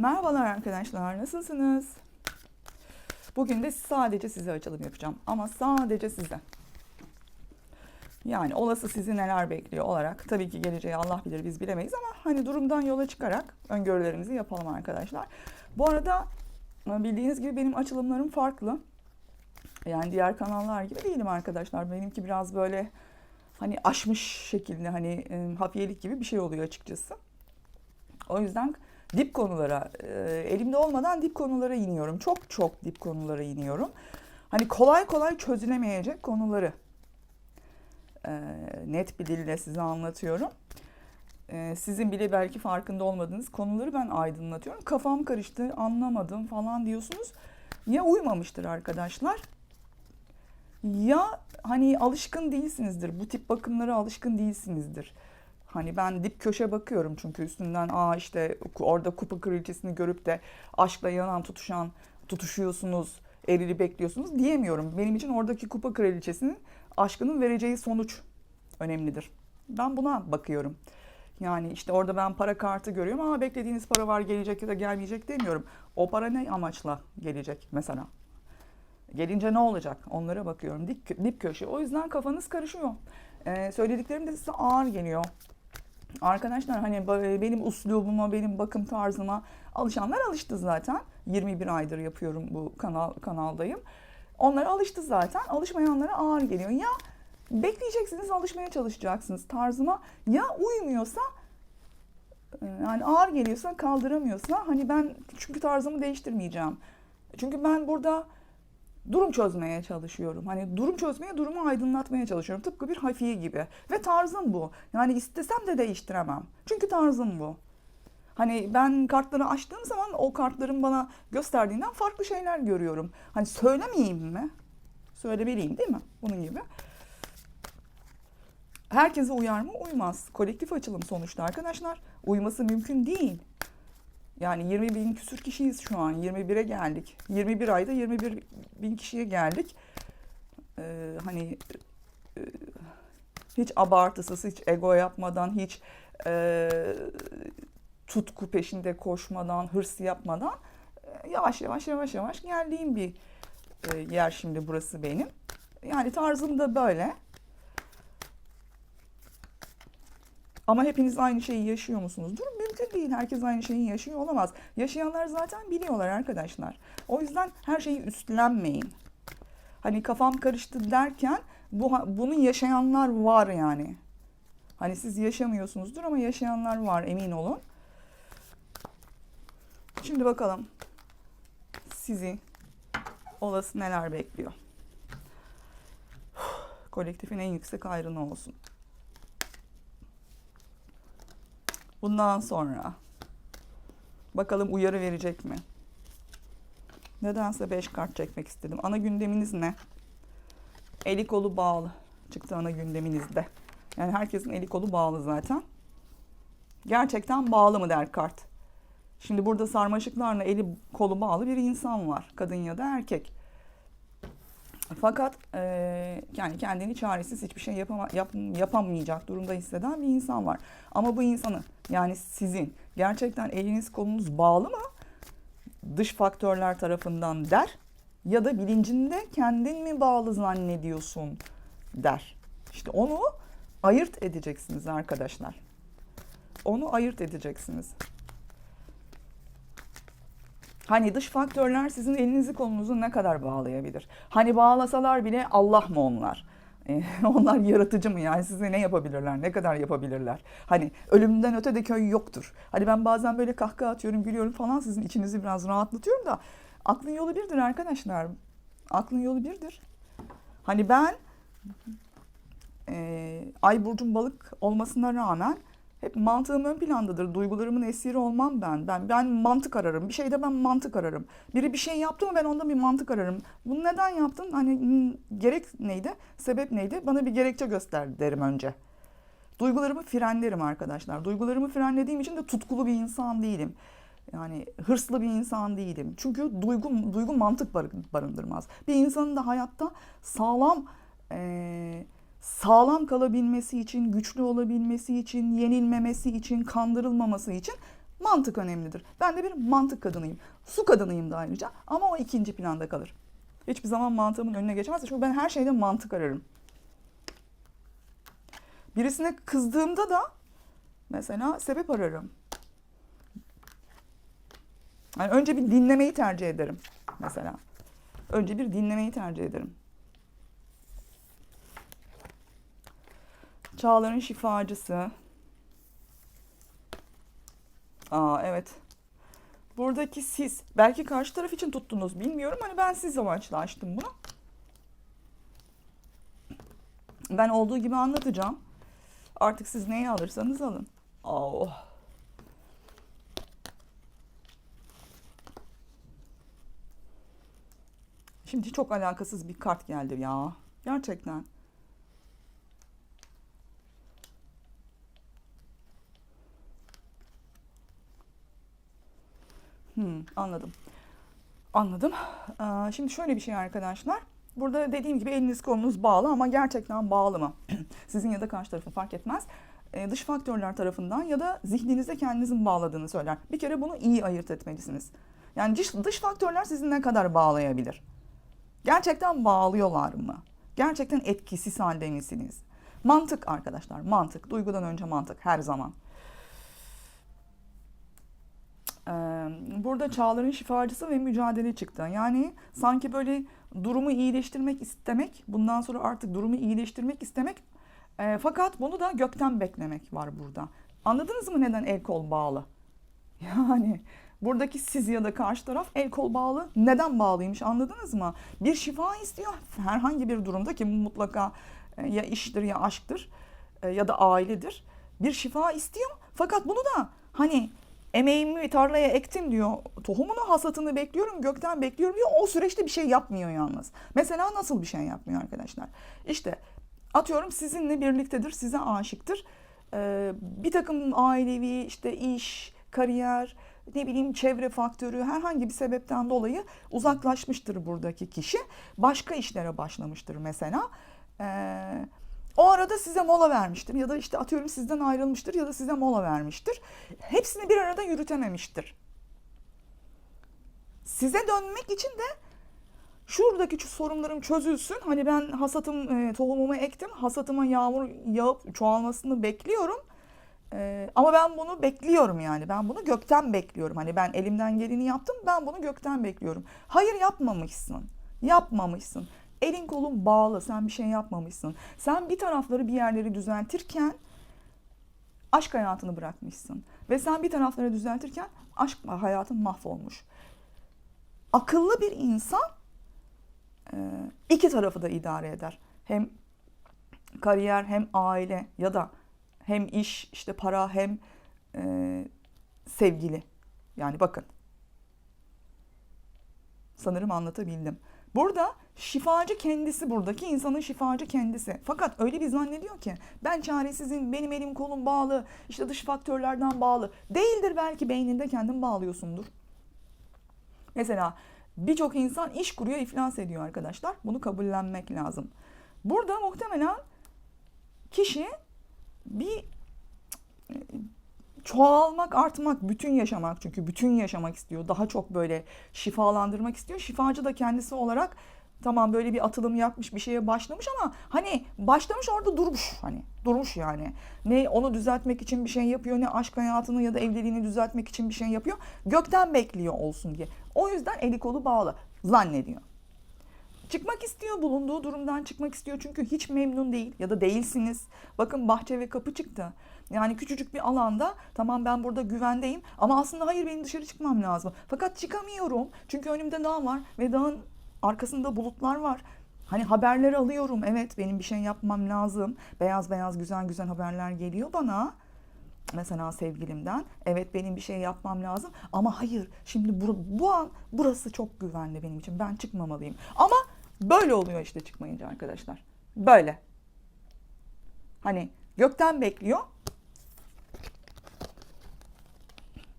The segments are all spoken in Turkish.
Merhabalar arkadaşlar, nasılsınız? Bugün de sadece size açılım yapacağım ama sadece size. Yani olası sizi neler bekliyor olarak tabii ki geleceği Allah bilir biz bilemeyiz ama hani durumdan yola çıkarak öngörülerimizi yapalım arkadaşlar. Bu arada bildiğiniz gibi benim açılımlarım farklı. Yani diğer kanallar gibi değilim arkadaşlar. Benimki biraz böyle hani aşmış şekilde hani e, hafiyelik gibi bir şey oluyor açıkçası. O yüzden dip konulara, e, elimde olmadan dip konulara iniyorum. Çok çok dip konulara iniyorum. Hani kolay kolay çözülemeyecek konuları e, net bir dille size anlatıyorum. E, sizin bile belki farkında olmadığınız konuları ben aydınlatıyorum. Kafam karıştı, anlamadım falan diyorsunuz. Ya uymamıştır arkadaşlar ya hani alışkın değilsinizdir. Bu tip bakımlara alışkın değilsinizdir. Hani ben dip köşe bakıyorum çünkü üstünden aa işte orada kupa kraliçesini görüp de aşkla yanan tutuşan tutuşuyorsunuz, erili bekliyorsunuz diyemiyorum. Benim için oradaki kupa kraliçesinin aşkının vereceği sonuç önemlidir. Ben buna bakıyorum. Yani işte orada ben para kartı görüyorum ama beklediğiniz para var gelecek ya da gelmeyecek demiyorum. O para ne amaçla gelecek mesela? Gelince ne olacak? Onlara bakıyorum. Dip, dip köşe. O yüzden kafanız karışıyor. Ee, söylediklerim de size ağır geliyor. Arkadaşlar hani benim uslubuma, benim bakım tarzıma alışanlar alıştı zaten. 21 aydır yapıyorum bu kanal kanaldayım. Onlar alıştı zaten. Alışmayanlara ağır geliyor. Ya bekleyeceksiniz, alışmaya çalışacaksınız tarzıma. Ya uymuyorsa yani ağır geliyorsa, kaldıramıyorsa hani ben çünkü tarzımı değiştirmeyeceğim. Çünkü ben burada durum çözmeye çalışıyorum. Hani durum çözmeye, durumu aydınlatmaya çalışıyorum. Tıpkı bir hafiye gibi. Ve tarzım bu. Yani istesem de değiştiremem. Çünkü tarzım bu. Hani ben kartları açtığım zaman o kartların bana gösterdiğinden farklı şeyler görüyorum. Hani söylemeyeyim mi? Söylemeliyim değil mi? Bunun gibi. Herkese uyar mı? Uymaz. Kolektif açılım sonuçta arkadaşlar. Uyması mümkün değil. Yani 20 bin küsür kişiyiz şu an. 21'e geldik. 21 ayda 21 bin kişiye geldik. Ee, hani e, hiç abartısız, hiç ego yapmadan, hiç e, tutku peşinde koşmadan, hırs yapmadan e, yavaş yavaş yavaş yavaş geldiğim bir e, yer şimdi burası benim. Yani tarzım da böyle. Ama hepiniz aynı şeyi yaşıyor musunuzdur? Mümkün değil. Herkes aynı şeyi yaşıyor olamaz. Yaşayanlar zaten biliyorlar arkadaşlar. O yüzden her şeyi üstlenmeyin. Hani kafam karıştı derken bu bunu yaşayanlar var yani. Hani siz yaşamıyorsunuzdur ama yaşayanlar var emin olun. Şimdi bakalım sizi olası neler bekliyor. Kolektifin en yüksek ayrını olsun. Bundan sonra bakalım uyarı verecek mi? Nedense 5 kart çekmek istedim. Ana gündeminiz ne? Eli kolu bağlı çıktı ana gündeminizde. Yani herkesin eli kolu bağlı zaten. Gerçekten bağlı mı der kart. Şimdi burada sarmaşıklarla eli kolu bağlı bir insan var. Kadın ya da erkek. Fakat e, yani kendini çaresiz hiçbir şey yapama, yap, yapamayacak durumda hisseden bir insan var. Ama bu insanı yani sizin gerçekten eliniz kolunuz bağlı mı? Dış faktörler tarafından der ya da bilincinde kendin mi bağlı zannediyorsun der. İşte onu ayırt edeceksiniz arkadaşlar. Onu ayırt edeceksiniz. Hani dış faktörler sizin elinizi kolunuzu ne kadar bağlayabilir? Hani bağlasalar bile Allah mı onlar? Onlar yaratıcı mı yani size ne yapabilirler, ne kadar yapabilirler? Hani ölümden öte de köy yoktur. Hani ben bazen böyle kahkaha atıyorum, gülüyorum falan sizin içinizi biraz rahatlatıyorum da aklın yolu birdir arkadaşlar. Aklın yolu birdir. Hani ben e, ay burcum balık olmasına rağmen hep mantığım ön plandadır. Duygularımın esiri olmam ben. Ben ben mantık ararım. Bir şeyde ben mantık ararım. Biri bir şey yaptı mı ben onda bir mantık ararım. Bunu neden yaptın? Hani gerek neydi? Sebep neydi? Bana bir gerekçe göster derim önce. Duygularımı frenlerim arkadaşlar. Duygularımı frenlediğim için de tutkulu bir insan değilim. Yani hırslı bir insan değilim. Çünkü duygu duygu mantık barındırmaz. Bir insanın da hayatta sağlam eee sağlam kalabilmesi için, güçlü olabilmesi için, yenilmemesi için, kandırılmaması için Mantık önemlidir. Ben de bir mantık kadınıyım. Su kadınıyım da ayrıca ama o ikinci planda kalır. Hiçbir zaman mantığımın önüne geçemez. Çünkü ben her şeyde mantık ararım. Birisine kızdığımda da mesela sebep ararım. Yani önce bir dinlemeyi tercih ederim mesela. Önce bir dinlemeyi tercih ederim. Çağların şifacısı. Aa evet. Buradaki siz. Belki karşı taraf için tuttunuz bilmiyorum. Hani ben siz amaçlı açtım bunu. Ben olduğu gibi anlatacağım. Artık siz neyi alırsanız alın. Oh. Şimdi çok alakasız bir kart geldi ya. Gerçekten. Hmm, anladım. Anladım. Ee, şimdi şöyle bir şey arkadaşlar. Burada dediğim gibi eliniz kolunuz bağlı ama gerçekten bağlı mı? Sizin ya da karşı tarafın fark etmez. Ee, dış faktörler tarafından ya da zihninizde kendinizin bağladığını söyler. Bir kere bunu iyi ayırt etmelisiniz. Yani dış, dış faktörler sizi ne kadar bağlayabilir? Gerçekten bağlıyorlar mı? Gerçekten etkisiz halde misiniz? Mantık arkadaşlar, mantık. Duygudan önce mantık her zaman. Ee, burada çağların şifacısı ve mücadele çıktı. Yani sanki böyle durumu iyileştirmek istemek, bundan sonra artık durumu iyileştirmek istemek e, fakat bunu da gökten beklemek var burada. Anladınız mı neden el kol bağlı? Yani buradaki siz ya da karşı taraf el kol bağlı. Neden bağlıymış anladınız mı? Bir şifa istiyor herhangi bir durumda ki mutlaka e, ya iştir ya aşktır e, ya da ailedir. Bir şifa istiyor fakat bunu da hani emeğimi tarlaya ektim diyor. Tohumunu hasatını bekliyorum gökten bekliyorum diyor. O süreçte bir şey yapmıyor yalnız. Mesela nasıl bir şey yapmıyor arkadaşlar? İşte atıyorum sizinle birliktedir size aşıktır. Ee, bir takım ailevi işte iş, kariyer, ne bileyim çevre faktörü herhangi bir sebepten dolayı uzaklaşmıştır buradaki kişi. Başka işlere başlamıştır mesela. Ee, o arada size mola vermiştir ya da işte atıyorum sizden ayrılmıştır ya da size mola vermiştir. Hepsini bir arada yürütememiştir. Size dönmek için de şuradaki sorunlarım çözülsün. Hani ben hasatım e, tohumumu ektim. Hasatıma yağmur yağıp çoğalmasını bekliyorum. E, ama ben bunu bekliyorum yani. Ben bunu gökten bekliyorum. Hani ben elimden geleni yaptım. Ben bunu gökten bekliyorum. Hayır yapmamışsın. Yapmamışsın. Elin kolun bağlı. Sen bir şey yapmamışsın. Sen bir tarafları bir yerleri düzeltirken aşk hayatını bırakmışsın. Ve sen bir tarafları düzeltirken aşk hayatın mahvolmuş. Akıllı bir insan e, iki tarafı da idare eder. Hem kariyer hem aile ya da hem iş işte para hem e, sevgili. Yani bakın. Sanırım anlatabildim. Burada şifacı kendisi buradaki insanın şifacı kendisi. Fakat öyle bir zannediyor ki ben çaresizim, benim elim kolum bağlı, işte dış faktörlerden bağlı. Değildir belki beyninde kendin bağlıyorsundur. Mesela birçok insan iş kuruyor, iflas ediyor arkadaşlar. Bunu kabullenmek lazım. Burada muhtemelen kişi bir çoğalmak, artmak, bütün yaşamak çünkü bütün yaşamak istiyor. Daha çok böyle şifalandırmak istiyor. Şifacı da kendisi olarak tamam böyle bir atılım yapmış, bir şeye başlamış ama hani başlamış orada durmuş hani durmuş yani. Ne onu düzeltmek için bir şey yapıyor, ne aşk hayatını ya da evliliğini düzeltmek için bir şey yapıyor. Gökten bekliyor olsun diye. O yüzden eli kolu bağlı zannediyor. Çıkmak istiyor, bulunduğu durumdan çıkmak istiyor çünkü hiç memnun değil ya da değilsiniz. Bakın bahçe ve kapı çıktı. Yani küçücük bir alanda tamam ben burada güvendeyim ama aslında hayır benim dışarı çıkmam lazım. Fakat çıkamıyorum çünkü önümde dağ var ve dağın arkasında bulutlar var. Hani haberleri alıyorum. Evet benim bir şey yapmam lazım. Beyaz beyaz güzel güzel haberler geliyor bana. Mesela sevgilimden. Evet benim bir şey yapmam lazım. Ama hayır şimdi bu, bu an burası çok güvenli benim için. Ben çıkmamalıyım. Ama böyle oluyor işte çıkmayınca arkadaşlar. Böyle. Hani gökten bekliyor.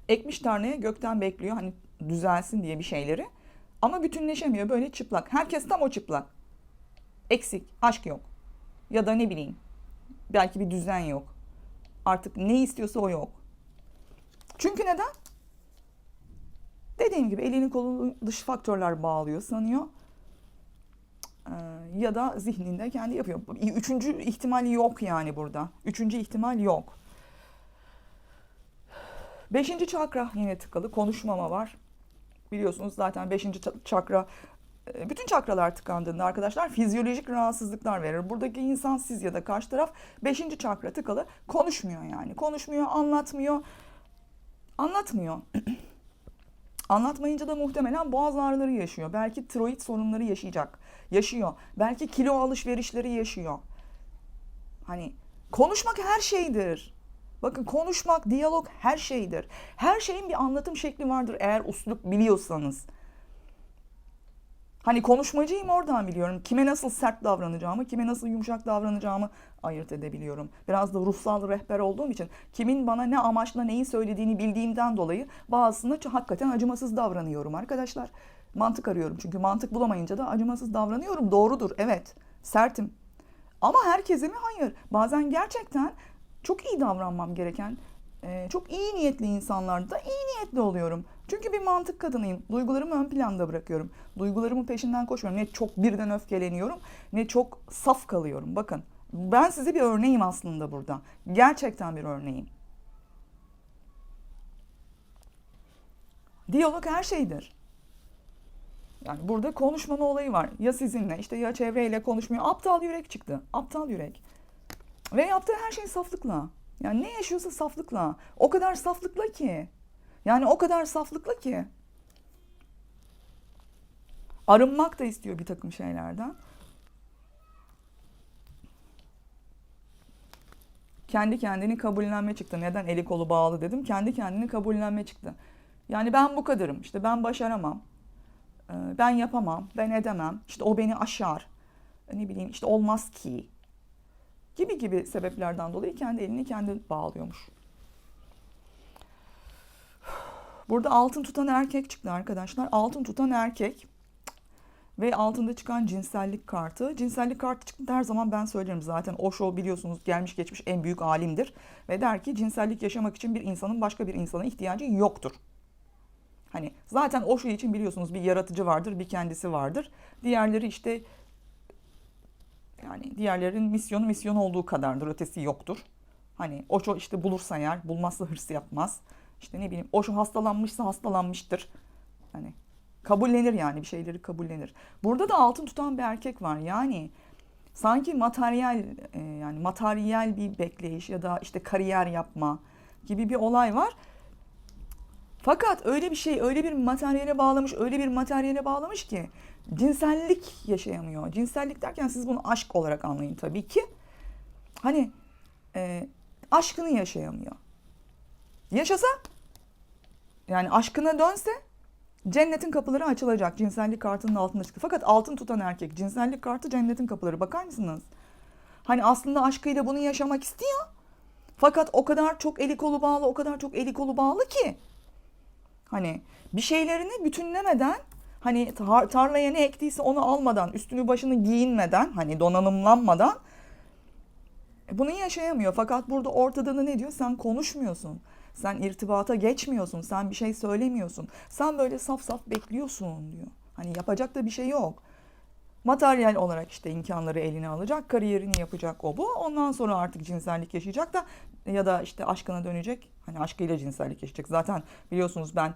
Ekmiş tarlaya gökten bekliyor. Hani düzelsin diye bir şeyleri. Ama bütünleşemiyor böyle çıplak. Herkes tam o çıplak. Eksik, aşk yok. Ya da ne bileyim. Belki bir düzen yok. Artık ne istiyorsa o yok. Çünkü neden? Dediğim gibi elini kolunu dış faktörler bağlıyor sanıyor. Ee, ya da zihninde kendi yapıyor. Üçüncü ihtimal yok yani burada. Üçüncü ihtimal yok. Beşinci çakra yine tıkalı. Konuşmama var. Biliyorsunuz zaten beşinci ça- çakra e, bütün çakralar tıkandığında arkadaşlar fizyolojik rahatsızlıklar verir. Buradaki insan siz ya da karşı taraf beşinci çakra tıkalı konuşmuyor yani. Konuşmuyor, anlatmıyor. Anlatmıyor. Anlatmayınca da muhtemelen boğaz ağrıları yaşıyor. Belki tiroid sorunları yaşayacak. Yaşıyor. Belki kilo alışverişleri yaşıyor. Hani konuşmak her şeydir. Bakın konuşmak, diyalog her şeydir. Her şeyin bir anlatım şekli vardır eğer uslup biliyorsanız. Hani konuşmacıyım oradan biliyorum. Kime nasıl sert davranacağımı, kime nasıl yumuşak davranacağımı ayırt edebiliyorum. Biraz da ruhsal rehber olduğum için kimin bana ne amaçla neyi söylediğini bildiğimden dolayı bazısına hakikaten acımasız davranıyorum arkadaşlar. Mantık arıyorum çünkü mantık bulamayınca da acımasız davranıyorum. Doğrudur evet sertim. Ama herkese mi? Hayır. Bazen gerçekten çok iyi davranmam gereken, e, çok iyi niyetli insanlarda da iyi niyetli oluyorum. Çünkü bir mantık kadınıyım. Duygularımı ön planda bırakıyorum. Duygularımın peşinden koşmuyorum. Ne çok birden öfkeleniyorum ne çok saf kalıyorum. Bakın ben size bir örneğim aslında burada. Gerçekten bir örneğim. Diyalog her şeydir. Yani burada konuşmama olayı var. Ya sizinle işte ya çevreyle konuşmuyor. Aptal yürek çıktı. Aptal yürek. Ve yaptığı her şey saflıkla. Yani ne yaşıyorsa saflıkla. O kadar saflıkla ki. Yani o kadar saflıkla ki. Arınmak da istiyor bir takım şeylerden. Kendi kendini kabullenme çıktı. Neden eli kolu bağlı dedim. Kendi kendini kabullenme çıktı. Yani ben bu kadarım. İşte ben başaramam. Ee, Ben yapamam. Ben edemem. İşte o beni aşar. Ne bileyim işte olmaz ki. Gibi gibi sebeplerden dolayı kendi elini kendi bağlıyormuş. Burada altın tutan erkek çıktı arkadaşlar. Altın tutan erkek ve altında çıkan cinsellik kartı. Cinsellik kartı çıktı her zaman ben söylerim zaten. Osho biliyorsunuz gelmiş geçmiş en büyük alimdir. Ve der ki cinsellik yaşamak için bir insanın başka bir insana ihtiyacı yoktur. Hani zaten Osho için biliyorsunuz bir yaratıcı vardır, bir kendisi vardır. Diğerleri işte yani diğerlerin misyonu misyon olduğu kadardır, ötesi yoktur. Hani Osho işte bulursa yer, bulmazsa hırs yapmaz. İşte ne bileyim Osho hastalanmışsa hastalanmıştır. Hani kabullenir yani bir şeyleri kabullenir. Burada da altın tutan bir erkek var. Yani sanki materyal e, yani materyal bir bekleyiş ya da işte kariyer yapma gibi bir olay var. Fakat öyle bir şey, öyle bir materyale bağlamış, öyle bir materyale bağlamış ki cinsellik yaşayamıyor. Cinsellik derken siz bunu aşk olarak anlayın tabii ki. Hani e, aşkını yaşayamıyor. Yaşasa yani aşkına dönse cennetin kapıları açılacak. Cinsellik kartının altında çıktı. Fakat altın tutan erkek cinsellik kartı cennetin kapıları. Bakar mısınız? Hani aslında aşkıyla bunu yaşamak istiyor. Fakat o kadar çok eli kolu bağlı, o kadar çok eli kolu bağlı ki. Hani bir şeylerini bütünlemeden hani tar- tarlaya ne ektiyse onu almadan, üstünü başını giyinmeden, hani donanımlanmadan e, bunu yaşayamıyor. Fakat burada ortada da ne diyor? Sen konuşmuyorsun. Sen irtibata geçmiyorsun. Sen bir şey söylemiyorsun. Sen böyle saf saf bekliyorsun diyor. Hani yapacak da bir şey yok. Materyal olarak işte imkanları eline alacak, kariyerini yapacak o bu. Ondan sonra artık cinsellik yaşayacak da ya da işte aşkına dönecek. Hani aşkıyla cinsellik yaşayacak. Zaten biliyorsunuz ben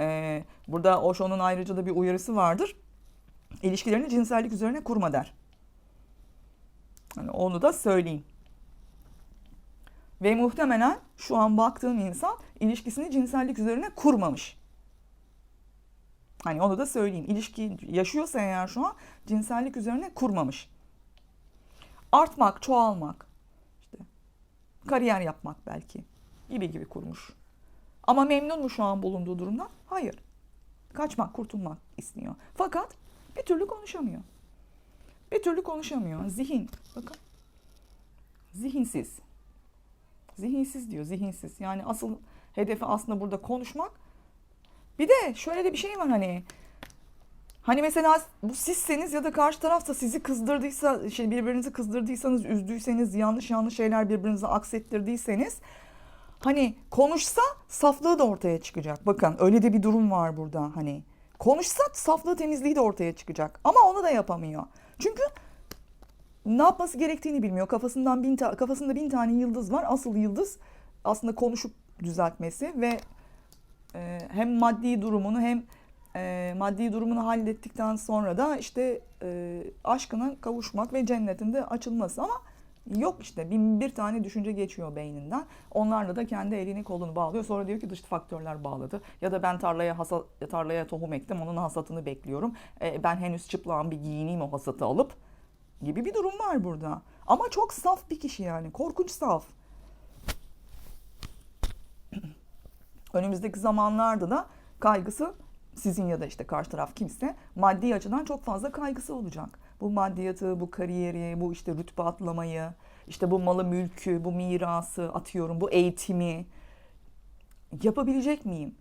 e, burada Osho'nun ayrıca da bir uyarısı vardır. İlişkilerini cinsellik üzerine kurma der. Hani onu da söyleyeyim. Ve muhtemelen şu an baktığım insan ilişkisini cinsellik üzerine kurmamış. Hani onu da söyleyeyim. İlişki yaşıyorsa eğer şu an cinsellik üzerine kurmamış. Artmak, çoğalmak, işte kariyer yapmak belki gibi gibi kurmuş. Ama memnun mu şu an bulunduğu durumdan? Hayır. Kaçmak, kurtulmak istiyor. Fakat bir türlü konuşamıyor. Bir türlü konuşamıyor. Zihin, bakın. Zihinsiz. Zihinsiz diyor, zihinsiz. Yani asıl hedefi aslında burada konuşmak. Bir de şöyle de bir şey var hani. Hani mesela bu sizseniz ya da karşı tarafta sizi kızdırdıysa, şey birbirinizi kızdırdıysanız, üzdüyseniz, yanlış yanlış şeyler birbirinize aksettirdiyseniz hani konuşsa saflığı da ortaya çıkacak. Bakın öyle de bir durum var burada hani. Konuşsa saflığı temizliği de ortaya çıkacak. Ama onu da yapamıyor. Çünkü ne yapması gerektiğini bilmiyor. Kafasından bin ta- kafasında bin tane yıldız var. Asıl yıldız aslında konuşup düzeltmesi ve e, hem maddi durumunu hem e, maddi durumunu hallettikten sonra da işte e, aşkına kavuşmak ve cennetinde açılması ama yok işte bin bir tane düşünce geçiyor beyninden. Onlarla da kendi elini kolunu bağlıyor. Sonra diyor ki dış faktörler bağladı. Ya da ben tarlaya hasa, tarlaya tohum ektim onun hasatını bekliyorum. E, ben henüz çıplağım bir giyineyim o hasatı alıp gibi bir durum var burada. Ama çok saf bir kişi yani. Korkunç saf. Önümüzdeki zamanlarda da kaygısı sizin ya da işte karşı taraf kimse maddi açıdan çok fazla kaygısı olacak. Bu maddiyatı, bu kariyeri, bu işte rütbe atlamayı, işte bu malı mülkü, bu mirası atıyorum, bu eğitimi yapabilecek miyim?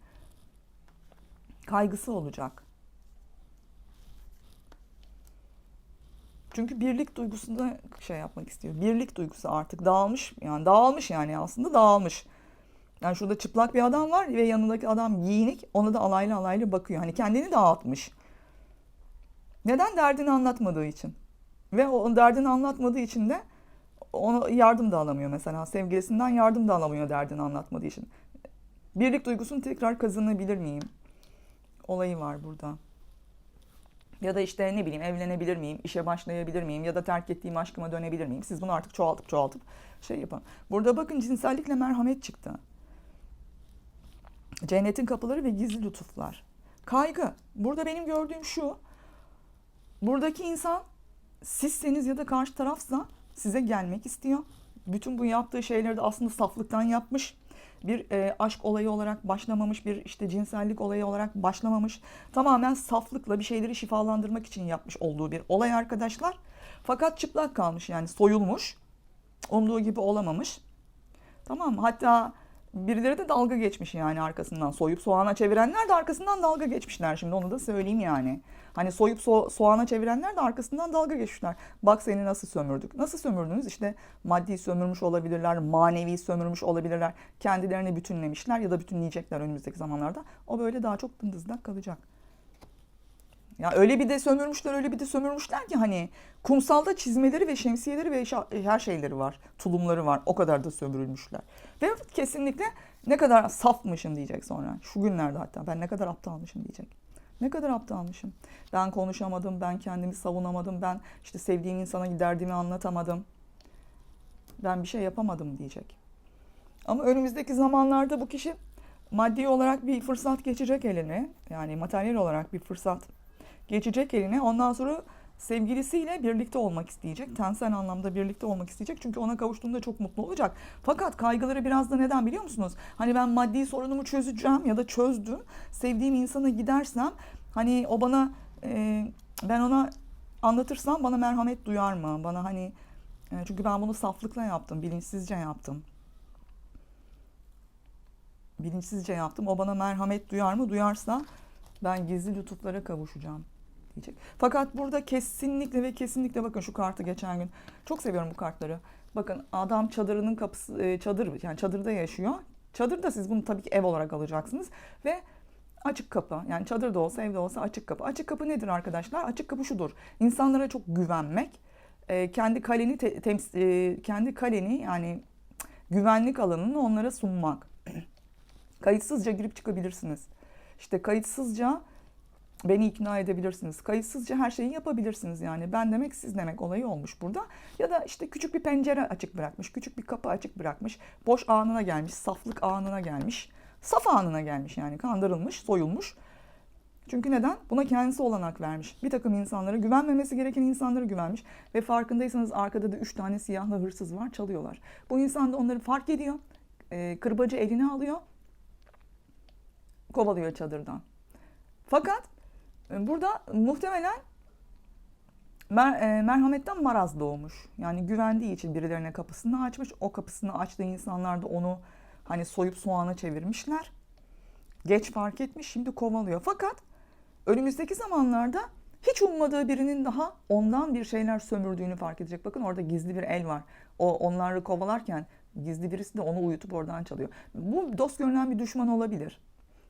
Kaygısı olacak. Çünkü birlik duygusunda şey yapmak istiyor. Birlik duygusu artık dağılmış. Yani dağılmış yani aslında dağılmış. Yani şurada çıplak bir adam var ve yanındaki adam giyinik. Ona da alaylı alaylı bakıyor. Hani kendini dağıtmış. Neden derdini anlatmadığı için. Ve o derdini anlatmadığı için de ona yardım da alamıyor mesela. Sevgilisinden yardım da alamıyor derdini anlatmadığı için. Birlik duygusunu tekrar kazanabilir miyim? Olayı var burada. Ya da işte ne bileyim evlenebilir miyim, işe başlayabilir miyim ya da terk ettiğim aşkıma dönebilir miyim? Siz bunu artık çoğaltıp çoğaltıp şey yapın. Burada bakın cinsellikle merhamet çıktı. Cennetin kapıları ve gizli lütuflar. Kaygı. Burada benim gördüğüm şu. Buradaki insan sizseniz ya da karşı tarafsa size gelmek istiyor. Bütün bu yaptığı şeyleri de aslında saflıktan yapmış. Bir e, aşk olayı olarak başlamamış, bir işte cinsellik olayı olarak başlamamış. Tamamen saflıkla bir şeyleri şifalandırmak için yapmış olduğu bir olay arkadaşlar. Fakat çıplak kalmış yani soyulmuş. Umduğu gibi olamamış. Tamam mı? Hatta birileri de dalga geçmiş yani arkasından. Soyup soğana çevirenler de arkasından dalga geçmişler. Şimdi onu da söyleyeyim yani. Hani soyup so- soğana çevirenler de arkasından dalga geçmişler. Bak seni nasıl sömürdük. Nasıl sömürdünüz? İşte maddi sömürmüş olabilirler, manevi sömürmüş olabilirler. Kendilerini bütünlemişler ya da bütünleyecekler önümüzdeki zamanlarda. O böyle daha çok dındızdak kalacak. Ya öyle bir de sömürmüşler, öyle bir de sömürmüşler ki hani kumsalda çizmeleri ve şemsiyeleri ve her şeyleri var. Tulumları var. O kadar da sömürülmüşler. Ve kesinlikle ne kadar safmışım diyecek sonra. Şu günlerde hatta ben ne kadar aptalmışım diyecek. Ne kadar aptalmışım. Ben konuşamadım, ben kendimi savunamadım, ben işte sevdiğim insana derdimi anlatamadım. Ben bir şey yapamadım diyecek. Ama önümüzdeki zamanlarda bu kişi maddi olarak bir fırsat geçecek eline. Yani materyal olarak bir fırsat geçecek eline. Ondan sonra sevgilisiyle birlikte olmak isteyecek. Tensel anlamda birlikte olmak isteyecek. Çünkü ona kavuştuğunda çok mutlu olacak. Fakat kaygıları biraz da neden biliyor musunuz? Hani ben maddi sorunumu çözeceğim ya da çözdüm. Sevdiğim insana gidersem hani o bana e, ben ona anlatırsam bana merhamet duyar mı? Bana hani e, çünkü ben bunu saflıkla yaptım, bilinçsizce yaptım. Bilinçsizce yaptım. O bana merhamet duyar mı? Duyarsa ben gizli lütuflara kavuşacağım diyecek. Fakat burada kesinlikle ve kesinlikle bakın şu kartı geçen gün. Çok seviyorum bu kartları. Bakın adam çadırının kapısı e, çadır yani çadırda yaşıyor. Çadırda siz bunu tabii ki ev olarak alacaksınız ve açık kapı. Yani çadırda olsa evde olsa açık kapı. Açık kapı nedir arkadaşlar? Açık kapı şudur. İnsanlara çok güvenmek, e, kendi kaleni te, tems, e, kendi kaleni yani güvenlik alanını onlara sunmak. Kayıtsızca girip çıkabilirsiniz. İşte kayıtsızca beni ikna edebilirsiniz. Kayıtsızca her şeyi yapabilirsiniz yani. Ben demek siz demek olayı olmuş burada. Ya da işte küçük bir pencere açık bırakmış, küçük bir kapı açık bırakmış. Boş anına gelmiş, saflık anına gelmiş. Saf anına gelmiş yani kandırılmış, soyulmuş. Çünkü neden? Buna kendisi olanak vermiş. Bir takım insanlara güvenmemesi gereken insanlara güvenmiş. Ve farkındaysanız arkada da üç tane siyahlı hırsız var çalıyorlar. Bu insan da onları fark ediyor. E, kırbacı eline alıyor. Kovalıyor çadırdan. Fakat Burada muhtemelen mer e, merhametten maraz doğmuş. Yani güvendiği için birilerine kapısını açmış. O kapısını açtığı insanlar da onu hani soyup soğana çevirmişler. Geç fark etmiş şimdi kovalıyor. Fakat önümüzdeki zamanlarda hiç ummadığı birinin daha ondan bir şeyler sömürdüğünü fark edecek. Bakın orada gizli bir el var. O onları kovalarken Gizli birisi de onu uyutup oradan çalıyor. Bu dost görünen bir düşman olabilir.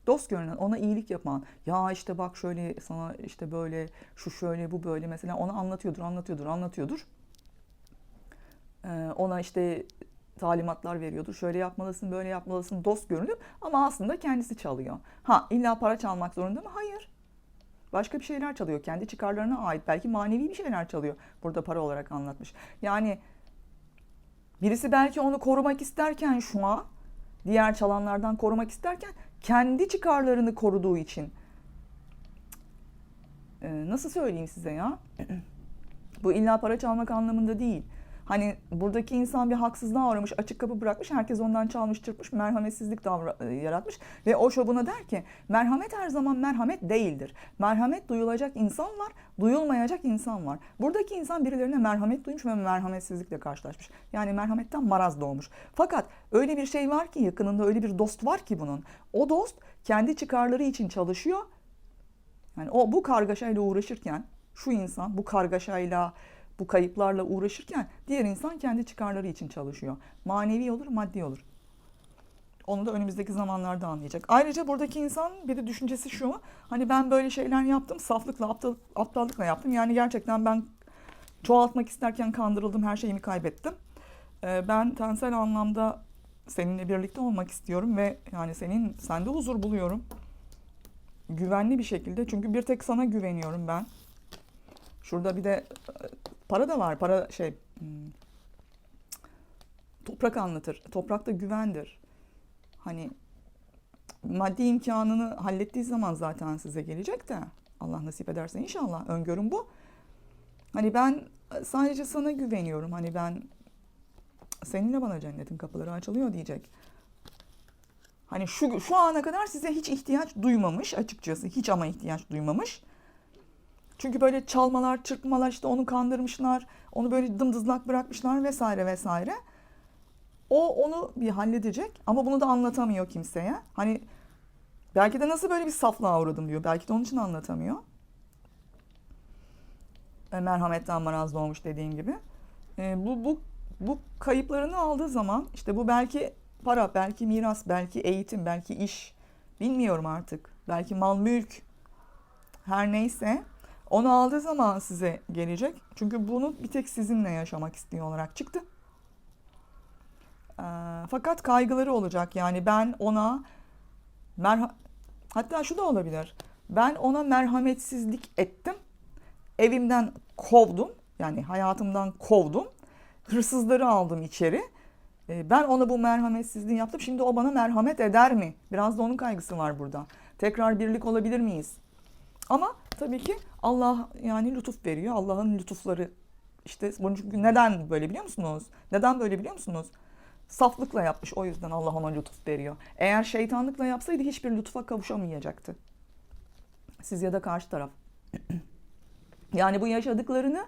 Dost görünen, ona iyilik yapan, ya işte bak şöyle sana işte böyle, şu şöyle, bu böyle mesela ona anlatıyordur, anlatıyordur, anlatıyordur. Ee, ona işte talimatlar veriyordur. Şöyle yapmalısın, böyle yapmalısın, dost görünür ama aslında kendisi çalıyor. Ha illa para çalmak zorunda mı? Hayır. Başka bir şeyler çalıyor. Kendi çıkarlarına ait. Belki manevi bir şeyler çalıyor. Burada para olarak anlatmış. Yani birisi belki onu korumak isterken şu an diğer çalanlardan korumak isterken kendi çıkarlarını koruduğu için Ee, nasıl söyleyeyim size ya? Bu illa para çalmak anlamında değil. Hani buradaki insan bir haksızlığa uğramış, açık kapı bırakmış, herkes ondan çalmış, çırpmış, merhametsizlik davra- e, yaratmış. Ve Osho buna der ki, merhamet her zaman merhamet değildir. Merhamet duyulacak insan var, duyulmayacak insan var. Buradaki insan birilerine merhamet duymuş ve merhametsizlikle karşılaşmış. Yani merhametten maraz doğmuş. Fakat öyle bir şey var ki yakınında öyle bir dost var ki bunun. O dost kendi çıkarları için çalışıyor. Yani o bu kargaşayla uğraşırken şu insan bu kargaşayla bu kayıplarla uğraşırken diğer insan kendi çıkarları için çalışıyor. Manevi olur, maddi olur. Onu da önümüzdeki zamanlarda anlayacak. Ayrıca buradaki insan bir de düşüncesi şu. Hani ben böyle şeyler yaptım. Saflıkla, aptal, aptallıkla yaptım. Yani gerçekten ben çoğaltmak isterken kandırıldım. Her şeyimi kaybettim. Ee, ben tensel anlamda seninle birlikte olmak istiyorum ve yani senin sende huzur buluyorum. Güvenli bir şekilde. Çünkü bir tek sana güveniyorum ben. Şurada bir de para da var. Para şey hmm, toprak anlatır. Toprak da güvendir. Hani maddi imkanını hallettiği zaman zaten size gelecek de Allah nasip ederse inşallah öngörüm bu. Hani ben sadece sana güveniyorum. Hani ben seninle bana cennetin kapıları açılıyor diyecek. Hani şu şu ana kadar size hiç ihtiyaç duymamış açıkçası. Hiç ama ihtiyaç duymamış. Çünkü böyle çalmalar, çırpmalar işte onu kandırmışlar. Onu böyle dımdızlak bırakmışlar vesaire vesaire. O onu bir halledecek ama bunu da anlatamıyor kimseye. Hani belki de nasıl böyle bir saflığa uğradım diyor. Belki de onun için anlatamıyor. E, merhametten maraz doğmuş dediğim gibi. E, bu, bu, bu kayıplarını aldığı zaman işte bu belki para, belki miras, belki eğitim, belki iş. Bilmiyorum artık. Belki mal mülk. Her neyse. Onu aldığı zaman size gelecek. Çünkü bunu bir tek sizinle yaşamak istiyor olarak çıktı. Ee, fakat kaygıları olacak. Yani ben ona merha hatta şu da olabilir. Ben ona merhametsizlik ettim. Evimden kovdum. Yani hayatımdan kovdum. Hırsızları aldım içeri. Ee, ben ona bu merhametsizliği yaptım. Şimdi o bana merhamet eder mi? Biraz da onun kaygısı var burada. Tekrar birlik olabilir miyiz? Ama tabii ki Allah yani lütuf veriyor. Allah'ın lütufları işte bunun çünkü neden böyle biliyor musunuz? Neden böyle biliyor musunuz? Saflıkla yapmış o yüzden Allah ona lütuf veriyor. Eğer şeytanlıkla yapsaydı hiçbir lütfa kavuşamayacaktı. Siz ya da karşı taraf. yani bu yaşadıklarını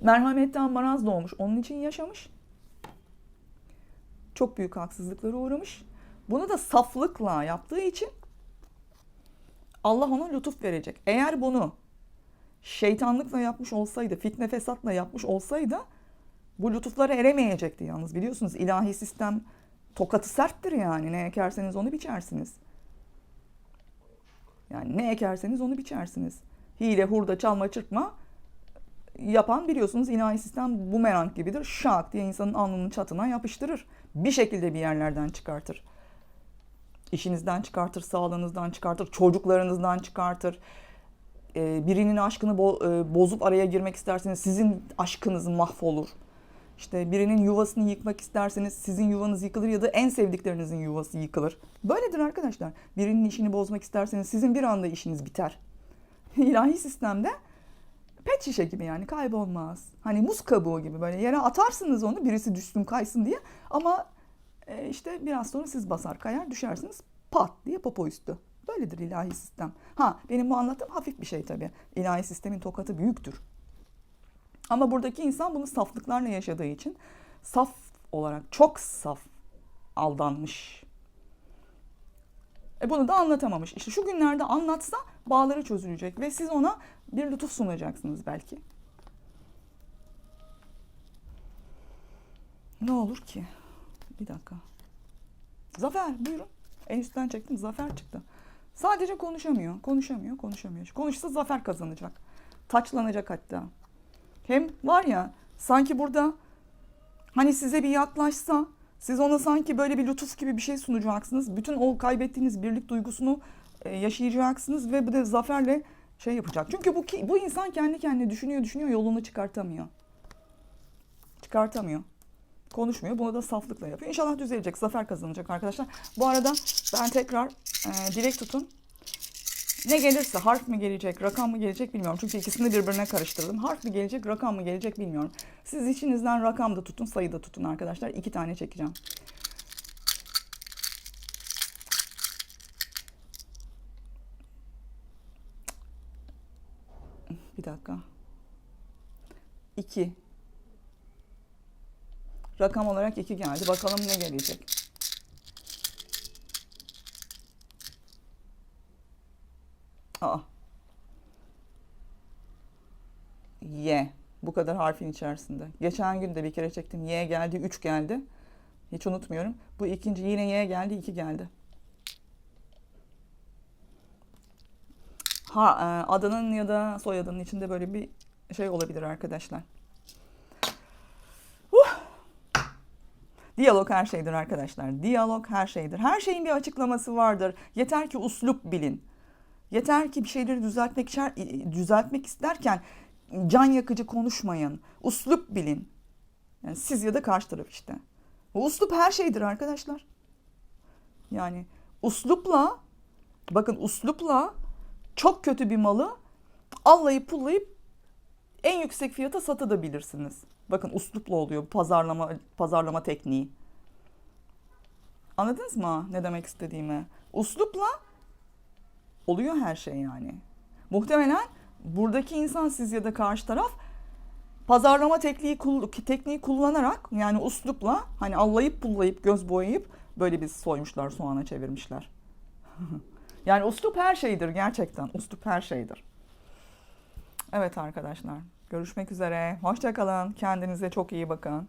merhametten maraz doğmuş. Onun için yaşamış. Çok büyük haksızlıklara uğramış. Bunu da saflıkla yaptığı için Allah ona lütuf verecek. Eğer bunu şeytanlıkla yapmış olsaydı, fitne fesatla yapmış olsaydı bu lütuflara eremeyecekti yalnız. Biliyorsunuz ilahi sistem tokatı serttir yani. Ne ekerseniz onu biçersiniz. Yani ne ekerseniz onu biçersiniz. Hile, hurda, çalma, çırpma yapan biliyorsunuz ilahi sistem bumerang gibidir. Şak diye insanın alnının çatına yapıştırır. Bir şekilde bir yerlerden çıkartır. İşinizden çıkartır, sağlığınızdan çıkartır, çocuklarınızdan çıkartır. Ee, birinin aşkını e, bozup araya girmek isterseniz sizin aşkınız mahvolur. İşte birinin yuvasını yıkmak isterseniz sizin yuvanız yıkılır ya da en sevdiklerinizin yuvası yıkılır. Böyledir arkadaşlar. Birinin işini bozmak isterseniz sizin bir anda işiniz biter. İlahi sistemde pet şişe gibi yani kaybolmaz. Hani muz kabuğu gibi böyle yere atarsınız onu birisi düşsün kaysın diye ama e, işte biraz sonra siz basar kayar düşersiniz pat diye popo üstü. Böyledir ilahi sistem. Ha benim bu anlattığım hafif bir şey tabii. İlahi sistemin tokatı büyüktür. Ama buradaki insan bunu saflıklarla yaşadığı için saf olarak çok saf aldanmış. E bunu da anlatamamış. İşte şu günlerde anlatsa bağları çözülecek ve siz ona bir lütuf sunacaksınız belki. Ne olur ki? Bir dakika. Zafer buyurun. En üstten çektim zafer çıktı. Sadece konuşamıyor, konuşamıyor, konuşamıyor. Konuşsa zafer kazanacak. Taçlanacak hatta. Hem var ya sanki burada hani size bir yaklaşsa siz ona sanki böyle bir lütuf gibi bir şey sunacaksınız. Bütün o kaybettiğiniz birlik duygusunu e, yaşayacaksınız ve bu da zaferle şey yapacak. Çünkü bu bu insan kendi kendine düşünüyor, düşünüyor, yolunu çıkartamıyor. Çıkartamıyor. Konuşmuyor. Bunu da saflıkla yapıyor. İnşallah düzelecek. Zafer kazanacak arkadaşlar. Bu arada ben tekrar e, dilek tutun. Ne gelirse harf mi gelecek, rakam mı gelecek bilmiyorum. Çünkü ikisini birbirine karıştırdım. Harf mi gelecek, rakam mı gelecek bilmiyorum. Siz içinizden rakam da tutun, sayı da tutun arkadaşlar. İki tane çekeceğim. Bir dakika. İki. Rakam olarak iki geldi. Bakalım ne gelecek. Aa. Y. Bu kadar harfin içerisinde. Geçen gün de bir kere çektim. Y geldi, 3 geldi. Hiç unutmuyorum. Bu ikinci yine Y geldi, 2 geldi. Ha, e, adının ya da soyadının içinde böyle bir şey olabilir arkadaşlar. Diyalog her şeydir arkadaşlar. Diyalog her şeydir. Her şeyin bir açıklaması vardır. Yeter ki uslup bilin. Yeter ki bir şeyleri düzeltmek içer, düzeltmek isterken can yakıcı konuşmayın. Uslup bilin. Yani siz ya da karşı taraf işte. Bu uslup her şeydir arkadaşlar. Yani uslupla bakın uslupla çok kötü bir malı allayıp pullayıp en yüksek fiyata satabilirsiniz. Bakın uslupla oluyor pazarlama pazarlama tekniği. Anladınız mı ne demek istediğimi? Uslupla oluyor her şey yani. Muhtemelen buradaki insan siz ya da karşı taraf pazarlama tekniği tekniği kullanarak yani uslupla hani allayıp pullayıp göz boyayıp böyle bir soymuşlar soğana çevirmişler. yani uslup her şeydir gerçekten. Uslup her şeydir. Evet arkadaşlar görüşmek üzere. Hoşçakalın. Kendinize çok iyi bakın.